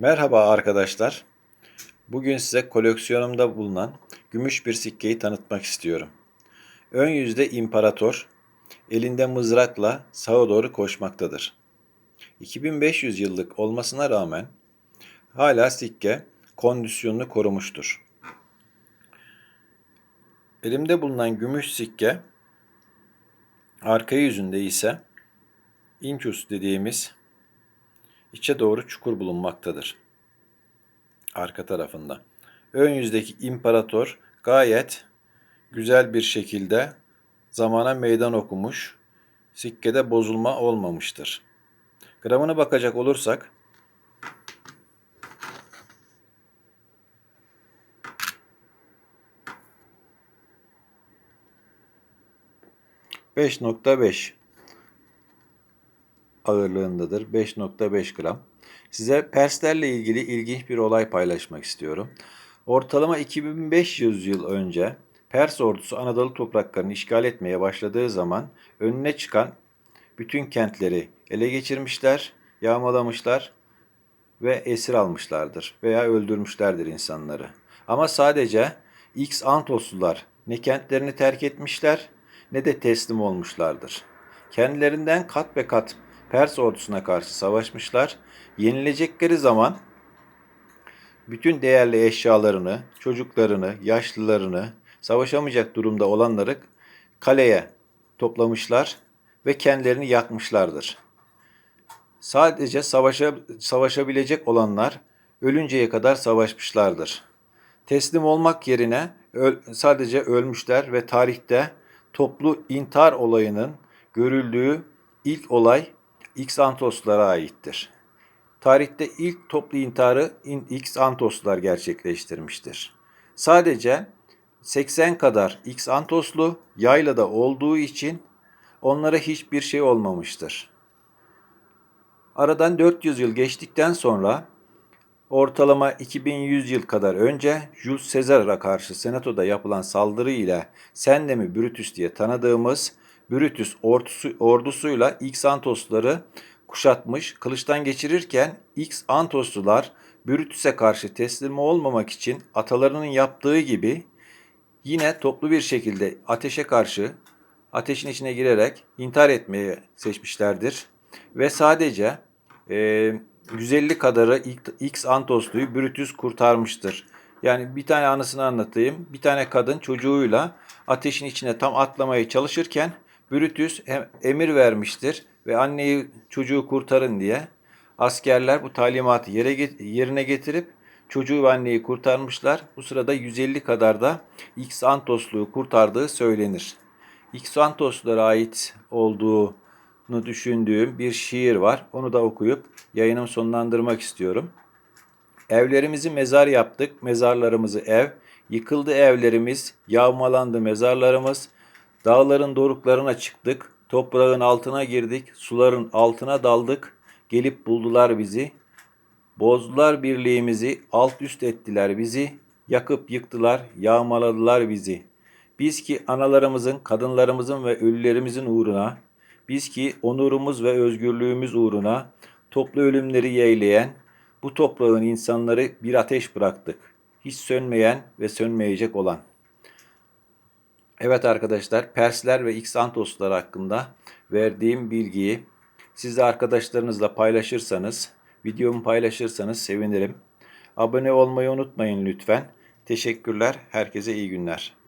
Merhaba arkadaşlar. Bugün size koleksiyonumda bulunan gümüş bir sikkeyi tanıtmak istiyorum. Ön yüzde imparator, elinde mızrakla sağa doğru koşmaktadır. 2500 yıllık olmasına rağmen hala sikke kondisyonunu korumuştur. Elimde bulunan gümüş sikke arka yüzünde ise inçus dediğimiz içe doğru çukur bulunmaktadır. Arka tarafında. Ön yüzdeki imparator gayet güzel bir şekilde zamana meydan okumuş. Sikkede bozulma olmamıştır. Gramına bakacak olursak ...5.5 ağırlığındadır. 5.5 gram. Size Perslerle ilgili ilginç bir olay paylaşmak istiyorum. Ortalama 2500 yıl önce Pers ordusu Anadolu topraklarını işgal etmeye başladığı zaman önüne çıkan bütün kentleri ele geçirmişler, yağmalamışlar ve esir almışlardır veya öldürmüşlerdir insanları. Ama sadece X Antoslular ne kentlerini terk etmişler ne de teslim olmuşlardır. Kendilerinden kat be kat Pers ordusuna karşı savaşmışlar. Yenilecekleri zaman bütün değerli eşyalarını, çocuklarını, yaşlılarını, savaşamayacak durumda olanları kaleye toplamışlar ve kendilerini yakmışlardır. Sadece savaşa, savaşabilecek olanlar ölünceye kadar savaşmışlardır. Teslim olmak yerine öl, sadece ölmüşler ve tarihte toplu intihar olayının görüldüğü ilk olay X Antoslara aittir. Tarihte ilk toplu intiharı X Antoslar gerçekleştirmiştir. Sadece 80 kadar X Antoslu yaylada olduğu için onlara hiçbir şey olmamıştır. Aradan 400 yıl geçtikten sonra ortalama 2100 yıl kadar önce Jules Caesar'a karşı senatoda yapılan saldırı ile Sendemi Brutus diye tanıdığımız Brutus ordusu, ordusuyla X Antosları kuşatmış, kılıçtan geçirirken X Antoslular Brutus'e karşı teslim olmamak için atalarının yaptığı gibi yine toplu bir şekilde ateşe karşı ateşin içine girerek intihar etmeye seçmişlerdir. Ve sadece e, 150 kadarı X Antoslu'yu Brutus kurtarmıştır. Yani bir tane anısını anlatayım. Bir tane kadın çocuğuyla ateşin içine tam atlamaya çalışırken Brutus emir vermiştir ve anneyi çocuğu kurtarın diye askerler bu talimatı yere yerine getirip çocuğu ve anneyi kurtarmışlar. Bu sırada 150 kadar da X Antoslu'yu kurtardığı söylenir. X Antoslulara ait olduğunu düşündüğüm bir şiir var. Onu da okuyup yayınımı sonlandırmak istiyorum. Evlerimizi mezar yaptık, mezarlarımızı ev. Yıkıldı evlerimiz, yağmalandı mezarlarımız. Dağların doruklarına çıktık, toprağın altına girdik, suların altına daldık. Gelip buldular bizi. Bozdular birliğimizi, alt üst ettiler bizi. Yakıp yıktılar, yağmaladılar bizi. Biz ki analarımızın, kadınlarımızın ve ölülerimizin uğruna, biz ki onurumuz ve özgürlüğümüz uğruna toplu ölümleri yeğleyen, bu toprağın insanları bir ateş bıraktık. Hiç sönmeyen ve sönmeyecek olan. Evet arkadaşlar Persler ve Xantoslar hakkında verdiğim bilgiyi siz de arkadaşlarınızla paylaşırsanız, videomu paylaşırsanız sevinirim. Abone olmayı unutmayın lütfen. Teşekkürler. Herkese iyi günler.